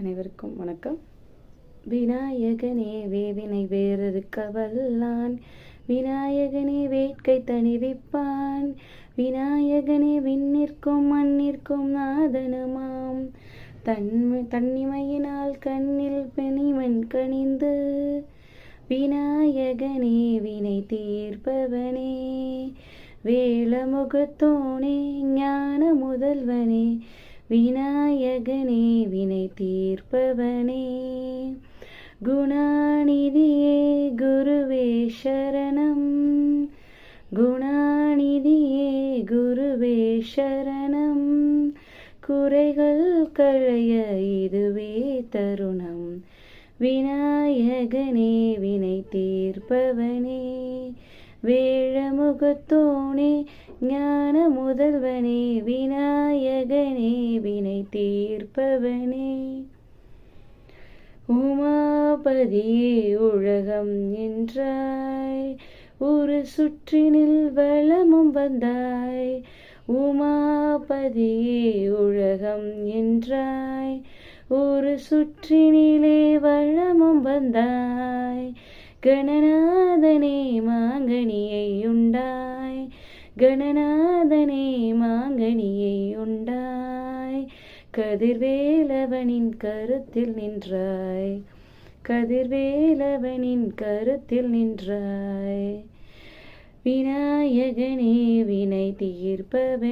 அனைவருக்கும் வணக்கம். விநாயகனே வேவினை வேறறுக்க வல்லான் விநாயகனே வேட்கை தணிவிப்பான். விநாயகனே விண்ணிற்கும் மண்ணிற்கும் நாதனமாம். தன்மை தன்னிமையினால் கண்ணில் பெணிமன் கணிந்து விநாயகனே வினை தீர்ப்பவனே. வேளமுகத்தோனே ஞான முதல்வனே விநாயகனே வினை தீர்ப்பவனே. குணாநிதியே குருவே சரணம். குணாநிதியே குருவே சரணம். குறைகள் களைய இதுவே தருணம். விநாயகனே வினை தீர்ப்பவனே. வேழமுகத்தோனே ஞான முதல்வனே விநாயக நாயகனே வினை தீர்ப்பவனே. உமாபதியே உலகம் என்றாய் ஒரு சுற்றினில் வளமும் வந்தாய். உமாபதியே உலகம் என்றாய் ஒரு சுற்றினிலே வளமும் வந்தாய். கணநாதனே மாங்கனியை உண்டாய். கணநாதனே கதிர்வேலவனின் கருத்தில் நின்றாய். கதிர்வேலவனின் கருத்தில் நின்றாய். விநாயகனே வினை தீர்ப்பவன்